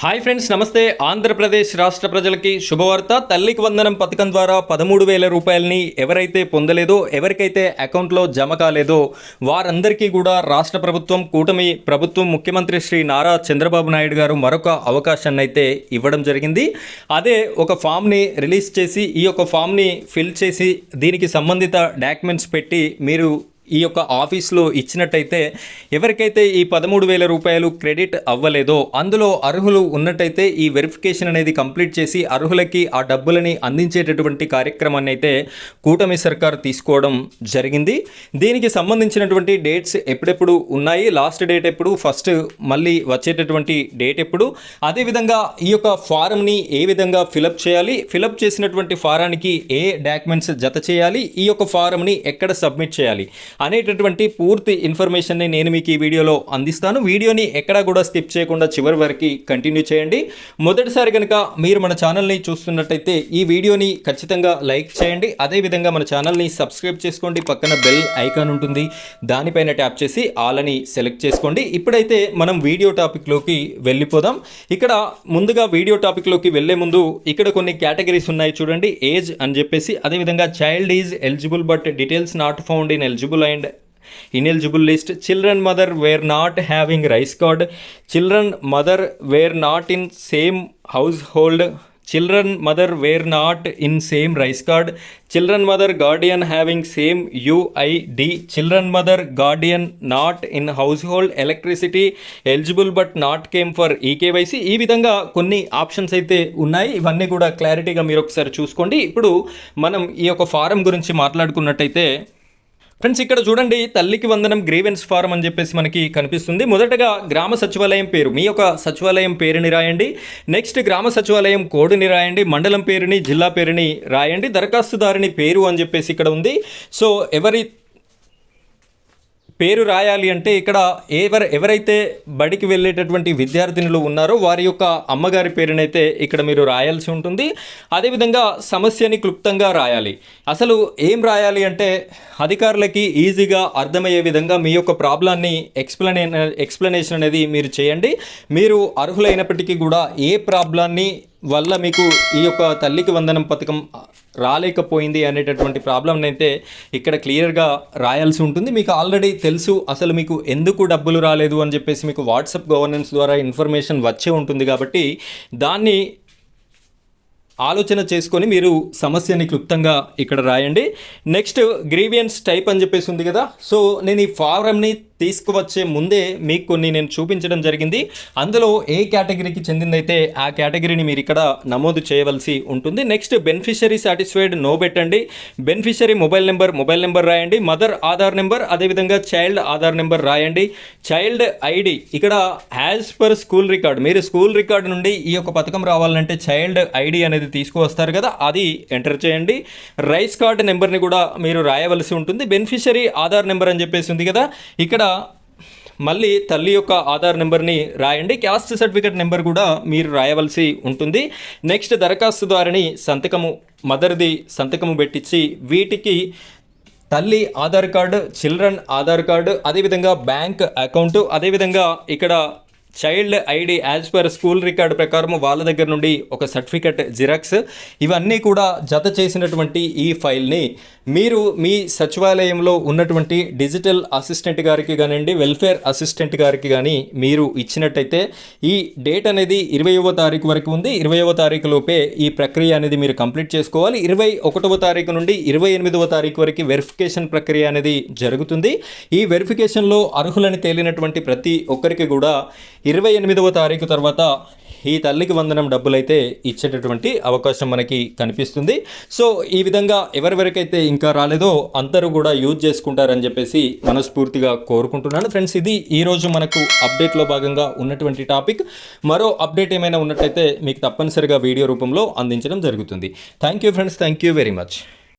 Hi friends నమస్తే. ఆంధ్రప్రదేశ్ రాష్ట్ర ప్రజలకి శుభవార్త. తల్లికి వందనం పథకం ద్వారా పదమూడు వేల రూపాయలని ఎవరైతే పొందలేదో ఎవరికైతే అకౌంట్లో జమ కాలేదో వారందరికీ కూడా రాష్ట్ర ప్రభుత్వం కూటమి ప్రభుత్వం ముఖ్యమంత్రి శ్రీ నారా చంద్రబాబు నాయుడు గారు మరొక అవకాశాన్ని అయితే ఇవ్వడం జరిగింది. అదే ఒక ఫామ్ని రిలీజ్ చేసి ఈ యొక్క ఫామ్ని ఫిల్ చేసి దీనికి సంబంధిత డాక్యుమెంట్స్ పెట్టి మీరు ఈ యొక్క ఆఫీస్లో ఇచ్చినట్టయితే ఎవరికైతే ఈ పదమూడు వేల రూపాయలు క్రెడిట్ అవ్వలేదో అందులో అర్హులు ఉన్నట్టయితే ఈ వెరిఫికేషన్ అనేది కంప్లీట్ చేసి అర్హులకి ఆ డబ్బులని అందించేటటువంటి కార్యక్రమాన్ని అయితే కూటమి సర్కార్ తీసుకోవడం జరిగింది. దీనికి సంబంధించినటువంటి డేట్స్ ఎప్పుడెప్పుడు ఉన్నాయి? లాస్ట్ డేట్ ఎప్పుడు? ఫస్ట్ మళ్ళీ వచ్చేటటువంటి డేట్ ఎప్పుడు? అదేవిధంగా ఈ యొక్క ఫారంని ఏ విధంగా ఫిలప్ చేయాలి? ఫిలప్ చేసినటువంటి ఫారానికి ఏ డాక్యుమెంట్స్ జత చేయాలి? ఈ యొక్క ఫారంని ఎక్కడ సబ్మిట్ చేయాలి? అనేటటువంటి పూర్తి ఇన్ఫర్మేషన్ని నేను మీకు ఈ వీడియోలో అందిస్తాను. వీడియోని ఎక్కడా కూడా స్కిప్ చేయకుండా చివరి వరకు కంటిన్యూ చేయండి. మొదటిసారి కనుక మీరు మన ఛానల్ని చూస్తున్నట్టయితే ఈ వీడియోని ఖచ్చితంగా లైక్ చేయండి. అదేవిధంగా మన ఛానల్ని సబ్స్క్రైబ్ చేసుకోండి. పక్కన బెల్ ఐకాన్ ఉంటుంది. దానిపైన ట్యాప్ చేసి ఆల్ అని సెలెక్ట్ చేసుకోండి. ఇప్పుడైతే మనం వీడియో టాపిక్లోకి వెళ్ళిపోదాం. ఇక్కడ ముందుగా వీడియో టాపిక్లోకి వెళ్ళే ముందు ఇక్కడ కొన్ని కేటగిరీస్ ఉన్నాయి చూడండి. ఏజ్ అని చెప్పేసి అదేవిధంగా child is eligible but details not found in eligible and ineligible list children mother were not having rice card children mother were not in same household children mother were not in same rice card children mother guardian having same UID children mother guardian not in household electricity eligible but not came for eKYC ఈ విధంగా కొన్ని options అయితే ఉన్నాయి. ఇవన్నీ కూడా క్లారిటీగా మీరు ఒకసారి చూసుకోండి. ఇప్పుడు మనం ఈ యొక్క ఫారం గురించి మాట్లాడుకున్నట్టయితే ఫ్రెండ్స్ ఇక్కడ చూడండి తల్లికి వందనం గ్రీవెన్స్ ఫారం అని చెప్పేసి మనకి కనిపిస్తుంది. మొదటగా గ్రామ సచివాలయం పేరు. మీ యొక్క సచివాలయం పేరుని రాయండి. నెక్స్ట్ గ్రామ సచివాలయం కోడ్ని రాయండి. మండలం పేరుని జిల్లా పేరుని రాయండి. దరఖాస్తుదారుని పేరు అని చెప్పేసి ఇక్కడ ఉంది. సో ఎవరి పేరు రాయాలి అంటే ఇక్కడ ఎవరు ఎవరైతే బడికి వెళ్ళేటటువంటి విద్యార్థినులు ఉన్నారో వారి యొక్క అమ్మగారి పేరునైతే ఇక్కడ మీరు రాయాల్సి ఉంటుంది. అదేవిధంగా సమస్యని క్లుప్తంగా రాయాలి. అసలు ఏం రాయాలి అంటే అధికారులకి ఈజీగా అర్థమయ్యే విధంగా మీ యొక్క ప్రాబ్లాన్ని ఎక్స్ప్లెనే ఎక్స్ప్లెనేషన్ అనేది మీరు చేయండి. మీరు అర్హులైనప్పటికీ కూడా ఏ ప్రాబ్లాన్ని వల్ల మీకు ఈ యొక్క తల్లికి వందనం పథకం రాలేకపోయింది అనేటటువంటి ప్రాబ్లం అయితే ఇక్కడ క్లియర్గా రాయాల్సి ఉంటుంది. మీకు ఆల్రెడీ తెలుసు అసలు మీకు ఎందుకు డబ్బులు రాలేదు అని చెప్పేసి మీకు వాట్సాప్ గవర్నెన్స్ ద్వారా ఇన్ఫర్మేషన్ వచ్చే ఉంటుంది కాబట్టి దాన్ని ఆలోచన చేసుకొని మీరు సమస్యని క్లుప్తంగా ఇక్కడ రాయండి. నెక్స్ట్ గ్రీవియన్స్ టైప్ అని చెప్పేసి ఉంది కదా. సో నేను ఈ ఫారంని తీసుకువచ్చే ముందే మీకు కొన్ని నేను చూపించడం జరిగింది. అందులో ఏ కేటగిరీకి చెందిందైతే ఆ కేటగిరీని మీరు ఇక్కడ నమోదు చేయవలసి ఉంటుంది. నెక్స్ట్ బెనిఫిషరీ సాటిస్ఫైడ్ నో పెట్టండి. Beneficiary mobile number mobile number రాయండి. మదర్ ఆధార్ నెంబర్ అదేవిధంగా చైల్డ్ ఆధార్ నెంబర్ రాయండి. చైల్డ్ ఐడి ఇక్కడ యాజ్ పర్ స్కూల్ రికార్డ్. మీరు స్కూల్ రికార్డ్ నుండి ఈ యొక్క పథకం రావాలంటే చైల్డ్ ఐడి అనేది తీసుకువస్తారు కదా అది ఎంటర్ చేయండి. రైస్ కార్డ్ నెంబర్ని కూడా మీరు రాయవలసి ఉంటుంది. బెనిఫిషరీ ఆధార్ నెంబర్ అని చెప్పేసి ఉంది కదా ఇక్కడ మళ్ళీ తల్లి యొక్క ఆధార్ నెంబర్ని రాయండి. క్యాస్ట్ సర్టిఫికేట్ నెంబర్ కూడా మీరు రాయవలసి ఉంటుంది. నెక్స్ట్ దరఖాస్తుదారుని సంతకము మదర్ది సంతకము పెట్టించి వీటికి తల్లి Aadhaar card children Aadhaar card అదేవిధంగా బ్యాంక్ అకౌంట్ అదేవిధంగా ఇక్కడ child ID as per school record ప్రకారం వాళ్ళ దగ్గర నుండి ఒక సర్టిఫికెట్ జిరాక్స్. ఇవన్నీ కూడా జత చేసినటువంటి ఈ ఫైల్ని మీరు మీ సచివాలయంలో ఉన్నటువంటి డిజిటల్ అసిస్టెంట్ గారికి కానివ్వండి వెల్ఫేర్ అసిస్టెంట్ గారికి కానీ మీరు ఇచ్చినట్టయితే ఈ డేట్ అనేది ఇరవైవ తారీఖు వరకు ఉంది. ఇరవైవ తారీఖు లోపే ఈ ప్రక్రియ అనేది మీరు కంప్లీట్ చేసుకోవాలి. ఇరవై ఒకటవ తారీఖు నుండి ఇరవై ఎనిమిదవ తారీఖు వరకు వెరిఫికేషన్ ప్రక్రియ అనేది జరుగుతుంది. ఈ వెరిఫికేషన్లో అర్హులని తేలినటువంటి ప్రతి ఒక్కరికి కూడా ఇరవై ఎనిమిదవ తారీఖు తర్వాత ఈ తల్లికి వందనం డబ్బులైతే ఇచ్చేటటువంటి అవకాశం మనకి కనిపిస్తుంది. సో ఈ విధంగా ఎవరెవరికైతే ఇంకా రాలేదో అందరూ కూడా యూజ్ చేసుకుంటారని చెప్పేసి మనస్ఫూర్తిగా కోరుకుంటున్నాను. ఫ్రెండ్స్ ఇది ఈరోజు మనకు అప్డేట్లో భాగంగా ఉన్నటువంటి టాపిక్. మరో అప్డేట్ ఏమైనా ఉన్నట్టయితే మీకు తప్పనిసరిగా వీడియో రూపంలో అందించడం జరుగుతుంది. Thank you friends thank you very much.